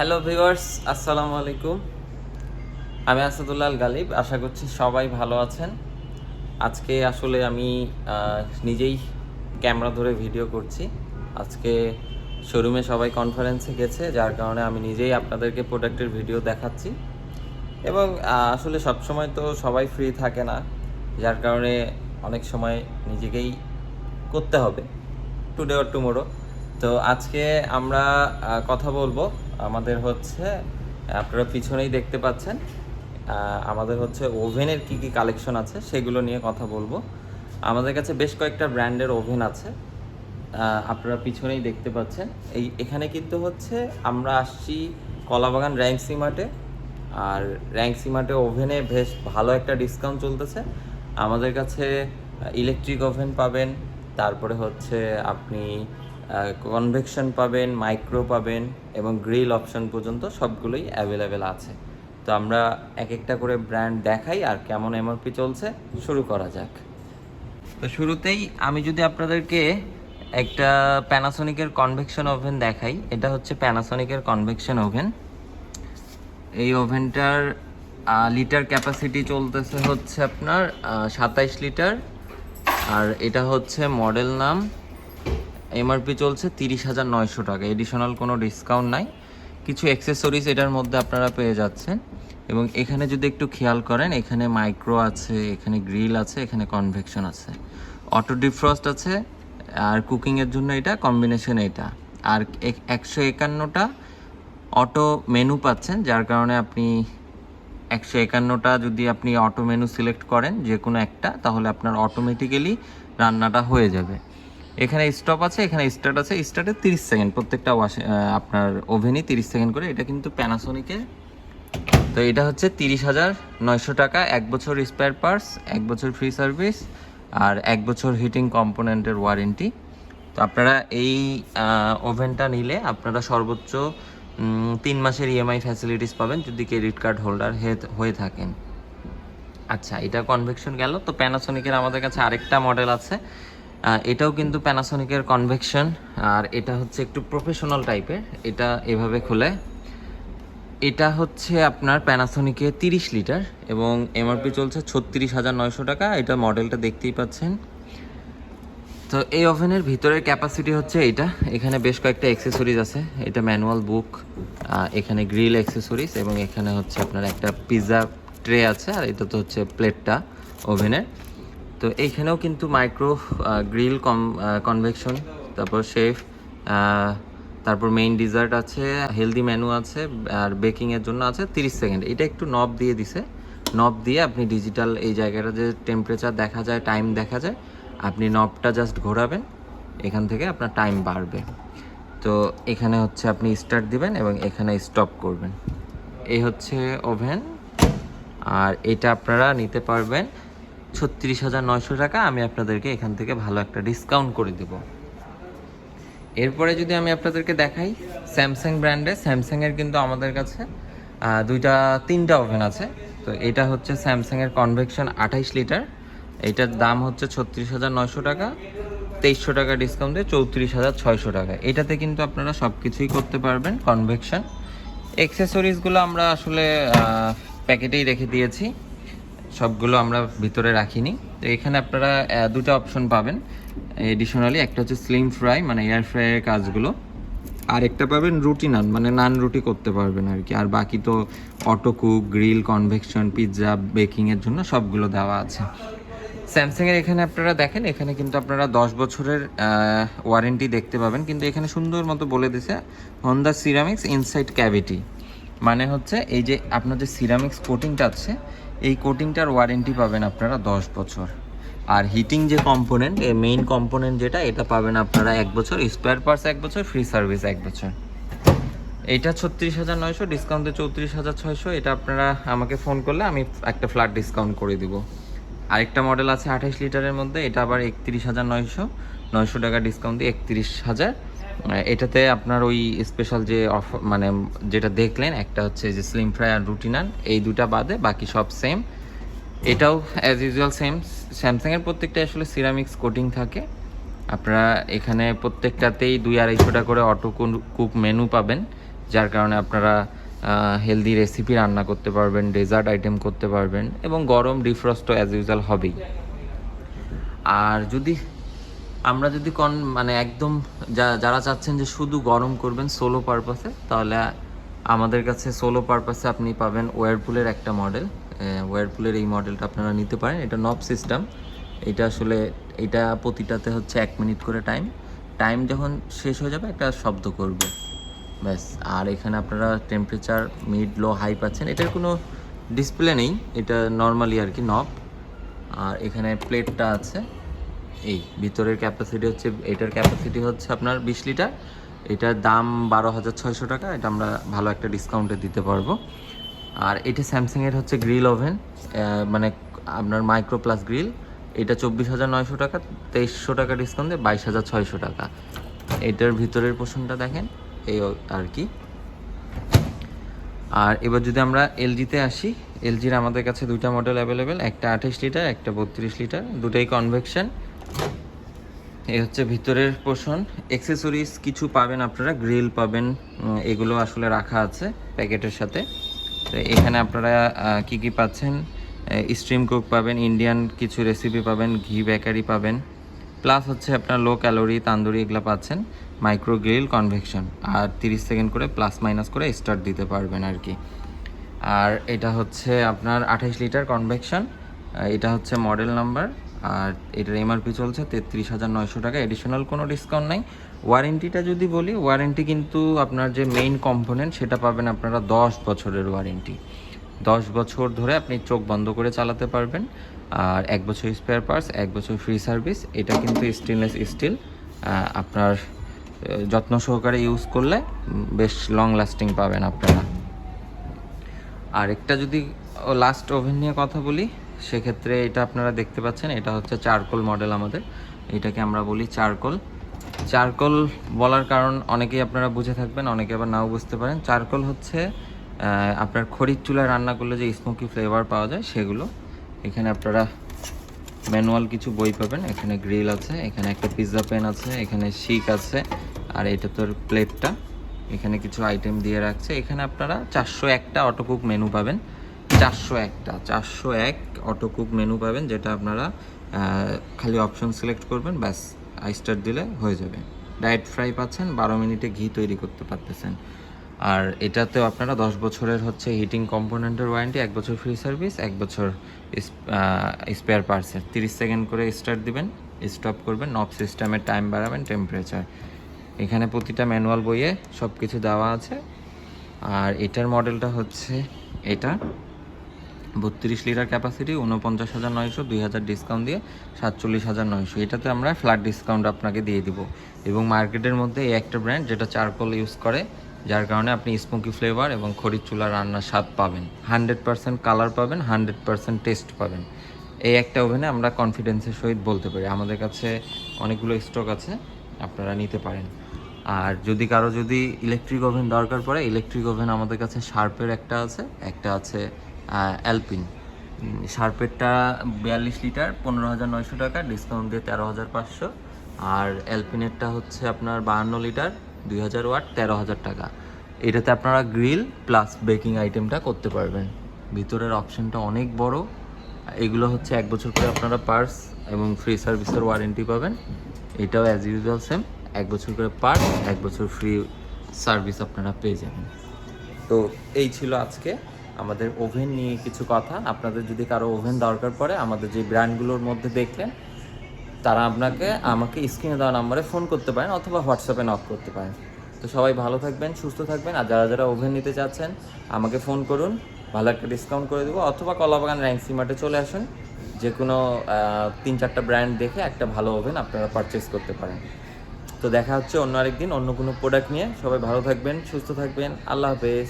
Hello viewers আসসালামু আলাইকুম আমি আসাদুল্লাল গালিব আশা করছি সবাই ভালো আছেন। আজকে আসলে আমি নিজেই ক্যামেরা ধরে ভিডিও করছি। আজকে শোরুমে সবাই কনফারেন্সে গেছে, যার কারণে আমি নিজেই আপনাদেরকে প্রোডাক্টের ভিডিও দেখাচ্ছি। এবং আসলে সব সময় তো সবাই ফ্রি থাকে না, যার কারণে অনেক সময় নিজেকেই করতে হবে। টুডে অর টুমোরো তো আজকে আমরা কথা বলব আমাদের হচ্ছে, আপনারা পিছনেই দেখতে পাচ্ছেন আমাদের হচ্ছে ওভেনের কি কি কালেকশন আছে সেগুলো নিয়ে কথা বলব। আমাদের কাছে বেশ কয়েকটা ব্র্যান্ডের ওভেন আছে আপনারা পিছনেই দেখতে পাচ্ছেন। এই, এখানে কিন্তু হচ্ছে আমরা আসছি কলাবাগান র্যাঙ্কসি মার্টে, আর র্যাঙ্কসি মার্টে ওভেনে বেশ ভালো একটা ডিসকাউন্ট চলতেছে। আমাদের কাছে ইলেকট্রিক ওভেন পাবেন, তারপরে হচ্ছে আপনি কনভেকশন পাবেন মাইক্রো পাবেন এবং গ্রিল অপশন পর্যন্ত সবগুলোই অ্যাভেলেবেল আছে। তো আমরা এক একটা করে ব্র্যান্ড দেখাই আর কেমন এমআরপি চলছে, শুরু করা যাক। তো শুরুতেই আমি যদি আপনাদেরকে একটা প্যানাসোনিকের কনভেকশন ওভেন দেখাই, এটা হচ্ছে প্যানাসোনিকের কনভেকশন ওভেন এই ওভেনটার লিটার ক্যাপাসিটি চলতেছে হচ্ছে আপনার সাতাইশ লিটার আর এটা হচ্ছে মডেল নাম এমআরপি চলছে তিরিশ হাজার নয়শো টাকা। এডিশনাল কোনো ডিসকাউন্ট নাই। কিছু অ্যাক্সেসরিজ এটার মধ্যে আপনারা পেয়ে যাচ্ছেন। এবং এখানে যদি একটু খেয়াল করেন, এখানে মাইক্রো আছে, এখানে গ্রিল আছে, এখানে কনভেকশন আছে। অটো ডিফ্রস্ট আছে, আর কুকিংয়ের জন্য এটা কম্বিনেশন এটা। আর একশো একান্নটা অটো মেনু পাচ্ছেন, যার কারণে আপনি একশো একান্নটা যদি আপনি অটো মেনু সিলেক্ট করেন যে কোনো একটা, তাহলে আপনার অটোমেটিক্যালি রান্নাটা হয়ে যাবে। এখানে স্টপ আছে, এখানে স্টার্ট আছে স্টার্টে তিরিশ সেকেন্ড প্রত্যেকটা ওয়াশে আপনার ওভেনই তিরিশ সেকেন্ড করে এটা কিন্তু প্যানাসোনিকের তো এটা হচ্ছে তিরিশ হাজার নয়শো টাকা, এক বছর স্পেয়ার পার্টস এক বছর ফ্রি সার্ভিস আর এক বছর হিটিং কম্পোনেন্টের ওয়ারেন্টি তো আপনারা এই ওভেনটা নিলে আপনারা সর্বোচ্চ তিন মাসের ইএমআই ফ্যাসিলিটিস পাবেন যদি ক্রেডিট কার্ড হোল্ডার হয়ে থাকেন। আচ্ছা এটা কনভেকশন গেল। তো প্যানাসোনিকের আমাদের কাছে আরেকটা মডেল আছে। এটাও কিন্তু প্যানাসোনিকের কনভেকশন আর এটা হচ্ছে একটু প্রফেশনাল টাইপের এটা এভাবে খুলে। এটা হচ্ছে আপনার প্যানাসোনিকে তিরিশ লিটার এবং এমআরপি চলছে ছত্রিশ হাজার নয়শো টাকা। এটা মডেলটা দেখতেই পাচ্ছেন। তো এই ওভেনের ভিতরের ক্যাপাসিটি হচ্ছে এটা এখানে বেশ কয়েকটা অ্যাক্সেসরিজ আছে। এটা ম্যানুয়াল বুক এখানে গ্রিল অ্যাক্সেসরিজ এবং এখানে হচ্ছে আপনার একটা পিৎজা ট্রে আছে, আর এটা তো হচ্ছে প্লেটটা ওভেনের। তো এইখানেও কিন্তু মাইক্রো গ্রিল কম কনভেকশন তারপর শেফ তারপর মেইন ডিজার্ট আছে হেলদি মেনু আছে, আর বেকিংয়ের জন্য আছে তিরিশ সেকেন্ড এটা একটু নব দিয়ে দিছে। নব দিয়ে আপনি ডিজিটাল এই জায়গাটা যে টেম্পারেচার দেখা যায় টাইম দেখা যায়, আপনি নবটা জাস্ট ঘোরাবেন। এখান থেকে আপনার টাইম বাড়বে। তো এখানে হচ্ছে আপনি স্টার্ট দিবেন এবং এখানে স্টপ করবেন। এই হচ্ছে ওভেন আর এটা আপনারা নিতে পারবেন ছত্রিশ হাজার নয়শো টাকা আমি আপনাদেরকে এখান থেকে ভালো একটা ডিসকাউন্ট করে দেব। এরপরে যদি আমি আপনাদেরকে দেখাই স্যামসাং ব্র্যান্ডের স্যামসাংয়ের কিন্তু আমাদের কাছে দুইটা, তিনটা ওভেন আছে। তো এটা হচ্ছে স্যামসাংয়ের কনভেকশন আঠাইশ লিটার এটার দাম হচ্ছে ছত্রিশ হাজার নয়শো টাকা। তেইশশো টাকা ডিসকাউন্ট দিয়ে চৌত্রিশ হাজার ছয়শো টাকা। এটাতে কিন্তু আপনারা সব কিছুই করতে পারবেন কনভেকশন এক্সেসরিজগুলো আমরা আসলে প্যাকেটেই রেখে দিয়েছি। সবগুলো আমরা ভিতরে রাখিনি। তো এখানে আপনারা দুটো অপশন পাবেন। এডিশনালি একটা হচ্ছে স্লিম ফ্রাই মানে এয়ার ফ্রাইয়ের কাজগুলো। আর একটা পাবেন রুটি নান মানে নান রুটি করতে পারবেন আর কি। আর বাকি তো auto cook grill convection pizza বেকিংয়ের জন্য সবগুলো দেওয়া আছে। স্যামসাংয়ের এখানে আপনারা দেখেন, এখানে কিন্তু আপনারা দশ বছরের ওয়ারেন্টি দেখতে পাবেন। কিন্তু এখানে সুন্দর মতো বলে দিছে হন্ডা সিরামিক্স ইনসাইড ক্যাভিটি মানে হচ্ছে এই যে আপনার যে সিরামিক্স কোটিংটা আছে এই কোটিংটার ওয়ারেন্টি পাবেন আপনারা দশ বছর। আর হিটিং যে কম্পোনেন্ট এই মেইন কম্পোনেন্ট যেটা, এটা পাবেন আপনারা এক বছর স্পেয়ার পার্টস এক বছর ফ্রি সার্ভিস এক বছর। এটা ছত্রিশ হাজার নয়শো ডিসকাউন্টে চৌত্রিশ হাজার ছয়শো, এটা আপনারা আমাকে ফোন করলে আমি একটা ফ্ল্যাট ডিসকাউন্ট করে দিব। আরেকটা মডেল আছে আঠাইশ লিটারের মধ্যে, এটা আবার একত্রিশ হাজার নয়শো নয়শো টাকা ডিসকাউন্ট দিয়ে একত্রিশ হাজার এটাতে আপনার ওই স্পেশাল যে অফ মানে যেটা দেখলেন, একটা হচ্ছে যে স্লিম ফ্রাই আর রুটিনান এই দুটা বাদে বাকি সব সেম এটাও অ্যাজ ইউজুয়াল সেম স্যামসাংয়ের প্রত্যেকটা আসলে সিরামিক্স কোটিং থাকে। আপনারা এখানে প্রত্যেকটাতেই দুই আড়াইশো টাকা করে অটো কুক মেনু পাবেন, যার কারণে আপনারা হেলদি রেসিপি রান্না করতে পারবেন ডেজার্ট আইটেম করতে পারবেন, এবং গরম ডিফ্রস্টও অ্যাজ ইউজুয়াল হবেই। আর যদি আমরা যদি কন মানে একদম যারা চাচ্ছেন যে শুধু গরম করবেন সোলো পারপাসে তাহলে আমাদের কাছে সোলো পারপাসে আপনি পাবেন ওয়ারপুলের একটা মডেল ওয়ারপুলের এই মডেলটা আপনারা নিতে পারেন। এটা নব সিস্টেম এটা আসলে, এটা প্রতিটাতে হচ্ছে এক মিনিট করে টাইম টাইম যখন শেষ হয়ে যাবে, একটা শব্দ করবে। ব্যাস। আর এখানে আপনারা টেম্পারেচার মিড লো হাই পাচ্ছেন। এটার কোনো ডিসপ্লে নেই। এটা নর্মালি আর কি নব আর এখানে প্লেটটা আছে। এই ভিতরের ক্যাপাসিটি হচ্ছে, এটার ক্যাপাসিটি হচ্ছে আপনার বিশ লিটার। এটার দাম বারো হাজার ছয়শো টাকা, এটা আমরা ভালো একটা ডিসকাউন্টে দিতে পারব। আর এটা স্যামসাংয়ের হচ্ছে গ্রিল ওভেন মানে আপনার মাইক্রো প্লাস গ্রিল এটা চব্বিশ হাজার নয়শো টাকা, তেইশশো টাকা ডিসকাউন্ট দিয়ে বাইশ হাজার ছয়শো টাকা। এটার ভিতরের পোষণটা দেখেন, এই আর কি। আর এবার যদি আমরা এলজিতে আসি এলজির আমাদের কাছে দুইটা মডেল অ্যাভেলেবেল একটা আঠাশ লিটার, একটা বত্রিশ লিটার, দুটাই কনভেকশন এই হচ্ছে ভিতরের পোষণ। এক্সেসরিজ কিছু পাবেন আপনারা গ্রিল পাবেন এগুলো আসলে রাখা আছে প্যাকেটের সাথে। তো এখানে আপনারা কি কি পাচ্ছেন? স্ট্রিম কুক পাবেন ইন্ডিয়ান কিছু রেসিপি পাবেন, ঘি বেকারি পাবেন। প্লাস হচ্ছে আপনার লো ক্যালোরি তান্দুরি এগুলো পাচ্ছেন মাইক্রো গ্রিল কনভেকশন আর তিরিশ সেকেন্ড করে প্লাস মাইনাস করে স্টার্ট দিতে পারবেন আর কি। আর এটা হচ্ছে আপনার আঠাইশ লিটার কনভেকশন এটা হচ্ছে মডেল নাম্বার আর এটার এমআরপি চলছে তেত্রিশ হাজার নয়শো টাকা। এডিশনাল কোনো ডিসকাউন্ট নাই। ওয়ারেন্টিটা যদি বলি ওয়ারেন্টি কিন্তু আপনার যে মেইন কম্পোনেন্ট সেটা পাবেন আপনারা দশ বছরের ওয়ারেন্টি দশ বছর ধরে আপনি চোখ বন্ধ করে চালাতে পারবেন। আর এক বছর স্পেয়ার পার্টস এক বছর ফ্রি সার্ভিস এটা কিন্তু স্টেনলেস স্টিল আপনার যত্ন সহকারে ইউজ করলে বেশ লং লাস্টিং পাবেন আপনারা। আর একটা যদি লাস্ট ওভেন নিয়ে কথা বলি সেক্ষেত্রে এটা আপনারা দেখতে পাচ্ছেন, এটা হচ্ছে চারকোল মডেল আমাদের। এটাকে আমরা বলি চারকোল। চারকোল বলার কারণ অনেকেই আপনারা বুঝে থাকবেন, অনেকে আবার নাও বুঝতে পারেন। চারকোল হচ্ছে আপনার খড়ির চুলায় রান্না করলে যে স্মোকি ফ্লেভার পাওয়া যায় সেগুলো। এখানে আপনারা ম্যানুয়াল কিছু বই পাবেন, এখানে গ্রিল আছে, এখানে একটা পিৎজা পেন আছে, এখানে শিক আছে, আর এটা তোর প্লেটটা এখানে কিছু আইটেম দিয়ে রাখছে। এখানে আপনারা চারশো একটা অটোকুক মেনু পাবেন। চারশো একটা চারশো এক অটোকুক মেনু পাবেন, যেটা আপনারা খালি অপশন সিলেক্ট করবেন, ব্যাস, আইস্টার দিলে হয়ে যাবে। ডায়েট ফ্রাই পাচ্ছেন, বারো মিনিটে ঘি তৈরি করতে পারতেছেন। আর এটাতেও আপনারা দশ বছরের হচ্ছে হিটিং কম্পোনেন্টের ওয়ারেন্টি এক বছর ফ্রি সার্ভিস এক বছর স্পেয়ার পার্সের তিরিশ সেকেন্ড করে স্টার্ট দিবেন স্টপ করবেন নব সিস্টেমের টাইম বাড়াবেন টেম্পারেচার এখানে প্রতিটা ম্যানুয়াল বইয়ে সব কিছু দেওয়া আছে। আর এটার মডেলটা হচ্ছে, এটা। বত্রিশ লিটার ক্যাপাসিটি উনপঞ্চাশ হাজার নয়শো, দুই হাজার ডিসকাউন্ট দিয়ে সাতচল্লিশ হাজার নয়শো। এটাতে আমরা ফ্ল্যাট ডিসকাউন্ট আপনাকে দিয়ে দিব। এবং মার্কেটের মধ্যে এই একটা ব্র্যান্ড যেটা চারকোল ইউজ করে, যার কারণে আপনি স্মোকি ফ্লেভার এবং খড়ির চুলা রান্নার স্বাদ পাবেন। হান্ড্রেড পার্সেন্ট কালার পাবেন হান্ড্রেড পার্সেন্ট টেস্ট পাবেন। এই একটা ওভেনে আমরা কনফিডেন্সের সহিত বলতে পারি। আমাদের কাছে অনেকগুলো স্টক আছে, আপনারা নিতে পারেন। আর যদি কারও যদি ইলেকট্রিক ওভেন দরকার পড়ে ইলেকট্রিক ওভেন আমাদের কাছে শার্পের একটা আছে একটা আছে অ্যালপিন শার্পেরটা বিয়াল্লিশ লিটার, পনেরো হাজার নয়শো টাকা ডিসকাউন্ট দিয়ে তেরো হাজার পাঁচশো। আর অ্যালপিনেরটা হচ্ছে আপনার বাহান্ন লিটার, দুই হাজার ওয়াট, তেরো হাজার টাকা। এটাতে আপনারা গ্রিল প্লাস বেকিং আইটেমটা করতে পারবেন। ভিতরের অপশনটা অনেক বড়। এগুলো হচ্ছে এক বছর করে আপনারা পার্স এবং ফ্রি সার্ভিসের ওয়ারেন্টি পাবেন। এটাও অ্যাজ ইউজুয়াল সেম এক বছর করে পার্স এক বছর ফ্রি সার্ভিস আপনারা পেয়ে যাবেন। তো এই ছিল আজকে আমাদের ওভেন নিয়ে কিছু কথা। আপনাদের যদি কারও ওভেন দরকার পড়ে, আমাদের যে ব্র্যান্ডগুলোর মধ্যে দেখলেন, তারা আপনাকে আমাকে স্ক্রিনে দেওয়া নাম্বারে ফোন করতে পারেন অথবা হোয়াটসঅ্যাপে নক করতে পারেন। তো সবাই ভালো থাকবেন, সুস্থ থাকবেন, আর যারা যারা ওভেন নিতে চাচ্ছেন, আমাকে ফোন করুন, ভালো একটা ডিসকাউন্ট করে দেবো, অথবা কলাবাগান র্যাঙ্কসি মার্টে চলে আসুন। যে কোনো তিন চারটা ব্র্যান্ড দেখে একটা ভালো ওভেন আপনারা পারচেস করতে পারেন। তো দেখা হচ্ছে অন্য আরেকদিন অন্য কোনো প্রোডাক্ট নিয়ে। সবাই ভালো থাকবেন, সুস্থ থাকবেন। আল্লাহ হাফেজ।